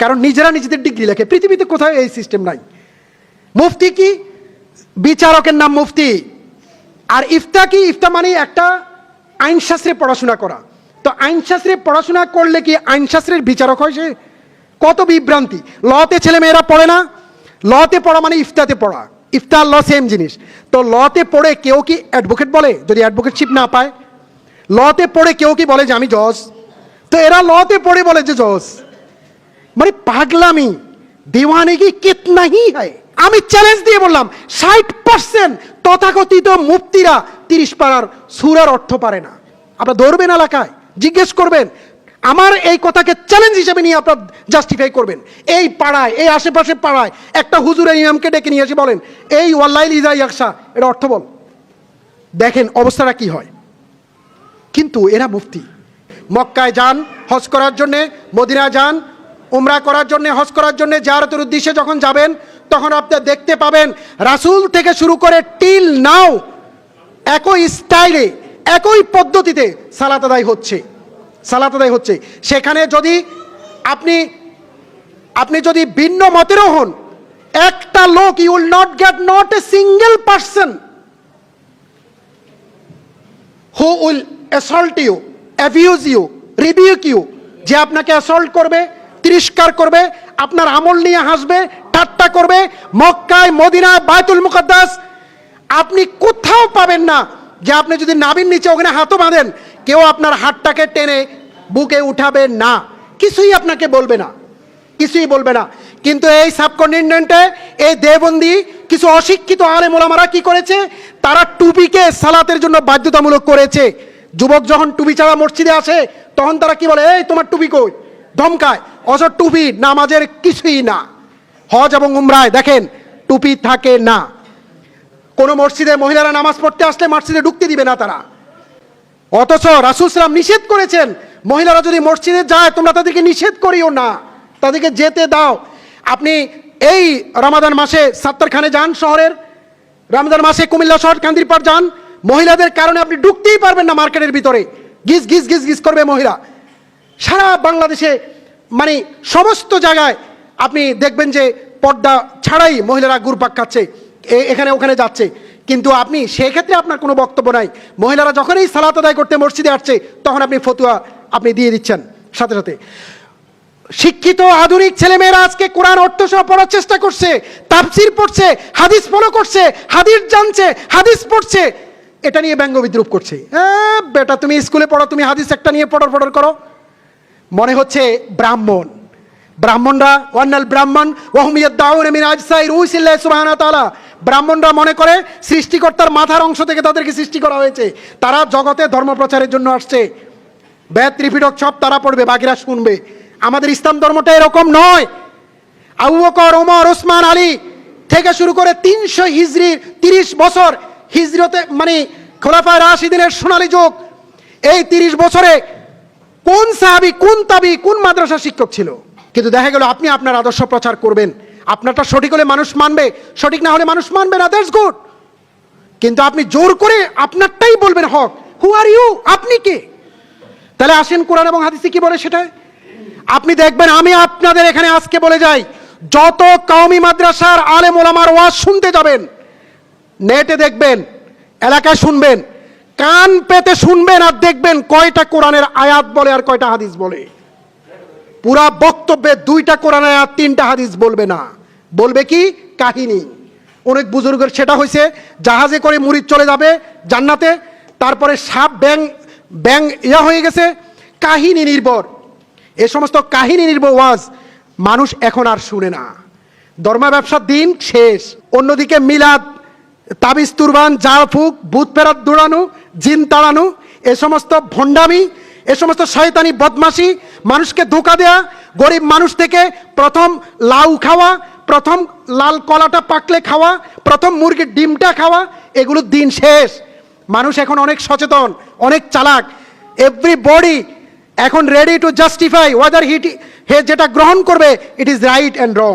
কারণ নিজেরা নিজেদের ডিগ্রি লেখে। পৃথিবীতে কোথাও এই সিস্টেম নাই। মুফতি কি? বিচারকের নাম মুফতি। আর ইফতা কি? ইফতা মানে একটা আইনশাস্ত্রে পড়াশোনা করা। তো আইনশাস্ত্রে পড়াশোনা করলে কি আইনশাস্ত্রের বিচারক হয় সে? কত বিভ্রান্তি। লতে ছেলে মেয়েরা পড়ে না। লতে পড়া মানে ইফতাতে পড়া। ইফতার ল সেম জিনিস। তো লতে পড়ে কেউ কি অ্যাডভোকেট বলে? যদি অ্যাডভোকেটশিপ না পায়। লতে পড়ে কেউ কি বলে যে আমি জজ? তো এরা লতে পড়ে বলে যে জজ। মানে পাগলামি। দেওয়ানেগি কিতনা হি হয়। আমি চ্যালেঞ্জ দিয়ে বললাম, ষাট পার্সেন্ট তথাকথিত মুক্তিরা তিরিশ পাড়ার সুরার অর্থ পারে না। আপনারা ধরবেন এলাকায়, জিজ্ঞেস করবেন, আমার এই কথাকে চ্যালেঞ্জ হিসেবে নিয়ে আপনার জাস্টিফাই করবেন। এই পাড়ায়, এই আশেপাশে পাড়ায় একটা হুজুরের ইমামকে ডেকে নিয়ে এসে বলেন, এই ওয়াল্লাই ইজা ইয়াকসা এটা অর্থ বল। দেখেন অবস্থাটা কি হয়। কিন্তু এরা মুফতি। মক্কায় যান, হজ করার জন্যে মদিনা যান উমরা করার জন্যে, হজ করার জন্যে জারতের উদ্দেশ্যে যখন যাবেন, তখন আপনি দেখতে পাবেন, রাসূল থেকে শুরু করে টিল নাও একই স্টাইলে একই পদ্ধতিতে সালাত আদায় হচ্ছে। সালাত আদায় হচ্ছে। সেখানে যদি আপনি আপনি যদি ভিন্ন মতেরও হন, একটা লোক you will not get not a single person who will assault you abuse you rebuke you যে আপনাকে অ্যাসল্ট করবে তিরস্কার করবে, আপনার আমল নিয়ে হাসবে, ঠাট্টা করবে। মক্কায়, মদিনায় বায়তুল মুকদ্দাস, আপনি কোথাও পাবেন না যে আপনি যদি নাবির নিচে ওখানে হাতও বাঁধেন, কেউ আপনার হাতটাকে টেনে বুকে উঠাবে না। কিছুই আপনাকে বলবে না। কিছুই বলবে না। কিন্তু এই সাবকন্টিনেন্টে, এই দেবন্দি, কিছু অশিক্ষিত আলেম ওলামারা কি করেছে? তারা টুপিকে সালাতের জন্য বাধ্যতামূলক করেছে। যুবক যখন টুপি ছাড়া মসজিদে আসে, তখন তারা কি বলে, এই, তোমার টুপি কই? ধমকায়, অথচ টুপি নামাজের কিছুই না। হজ এবং উমরায়, দেখেন, টুপি থাকে না। কোনো মসজিদে মহিলারা নামাজ পড়তে আসলে মসজিদে ঢুকতে দিবে না তারা। অথচ রাসুল সালাম নিষেধ করেছেন, মহিলারা যদি মসজিদে যায়, তোমরা তাদেরকে নিষেধ করিও না। তাদেরকে যেতে দাও। আপনি এই রমাদান মাসে সাত্তারখানে যান শহরের রমজান মাসে কুমিল্লা শহর, কান্দিরপাড় যান। মহিলাদের কারণে আপনি ঢুকতেই পারবেন না মার্কেটের ভিতরে। গিজ গিজ গিজ গিজ করবে মহিলা। সারা বাংলাদেশে মানে সমস্ত জায়গায় আপনি দেখবেন যে পর্দা ছাড়াই মহিলারা গুরপাক খাচ্ছে এখানে ওখানে যাচ্ছে। কিন্তু আপনি সেক্ষেত্রে আপনার কোনো বক্তব্য নাই। মহিলারা যখনই সালাত আদায় করতে মসজিদে আসছে, তখন আপনি ফতুয়া আপনি দিয়ে দিচ্ছেন সাথে সাথে। শিক্ষিত আধুনিক ছেলেমেয়েরা আজকে কোরআন অর্থ সহ পড়ার চেষ্টা করছে, তাফসির পড়ছে, হাদিস ফলো করছে, হাদিস জানছে, হাদিস পড়ছে। এটা নিয়ে ব্যঙ্গ বিদ্রুপ করছে। হ্যাঁ বেটা তুমি স্কুলে পড়ো, তুমি হাদিস একটা নিয়ে পড়র পড়র করো। মনে হচ্ছে ব্রাহ্মণ। ব্রাহ্মণরা, ওয়ান্নাল ব্রাহ্মণ তাআলা। ব্রাহ্মণরা মনে করে সৃষ্টিকর্তার মাথার অংশ থেকে তাদেরকে সৃষ্টি করা হয়েছে। তারা জগতে ধর্ম প্রচারের জন্য আসছে। বেদ, ত্রিপিটক সব তারা পড়বে, বাকিরা শুনবে। আমাদের ইসলাম ধর্মটা এরকম নয়। আবু বকর, ওমর, ওসমান, আলী থেকে শুরু করে তিনশো হিজড়ির তিরিশ বছর হিজরতে মানে খোলাফায় রাশিদিনের সোনালী যুগ। এই তিরিশ বছরে কোন সাহাবি, কোন তাবি, কোন মাদ্রাসা শিক্ষক ছিল? কিন্তু দেখা গেল আপনি আপনার আদর্শ প্রচার করবেন। আপনারটা সঠিক হলে মানুষ মানবে, সঠিক না হলে মানুষ মানবে না দ্যাটস গুড কিন্তু আপনি জোর করে আপনারটাই বলবেন, হক হু আর ইউ আপনি কে? তাহলে আসেন কোরআন এবং হাদিসে কি বলে সেটা? আপনি দেখবেন আমি আপনাদের এখানে আজকে বলে যাই, যত কওমি মাদ্রাসার আলেম ওলামার ওয়াজ শুনতে যাবেন নেটে দেখবেন, এলাকায় শুনবেন কান পেতে শুনবেন আর দেখবেন কয়টা কোরআনের আয়াত বলে আর কয়টা হাদিস বলে। পুরা বক্তব্যে দুইটা কোরআন আয়াত, তিনটা হাদিস বলবে না। বলবে কি? কাহিনী। অনেক বুজুর্গের সেটা হয়েছে জাহাজে করে মুড়ি চলে যাবে জান্নাতে, তারপরে সাপ, ব্যাং ব্যাং ইয়া হয়ে গেছে। কাহিনী নির্ভর। এ সমস্ত কাহিনী নির্ভর ওয়াজ মানুষ এখন আর শুনে না। ধর্মা ব্যবসার দিন শেষ। অন্যদিকে মিলাদ তাবিজ তুরবান জাফুক ভূত ফেরাত দৌড়ানো, জিন তাড়ানো, এ সমস্ত ভণ্ডামি, এ সমস্ত শয়তানি বদমাশি, মানুষকে ধোকা দেয়া, গরিব মানুষ থেকে প্রথম লাউ খাওয়া, প্রথম লাল কলাটা পাকলে খাওয়া, প্রথম মুরগির ডিমটা খাওয়া এগুলোর দিন শেষ। মানুষ এখন অনেক সচেতন, অনেক চালাক। এভরি বডি এখন ready to justify whether it হে যেটা গ্রহণ করবে it is right and wrong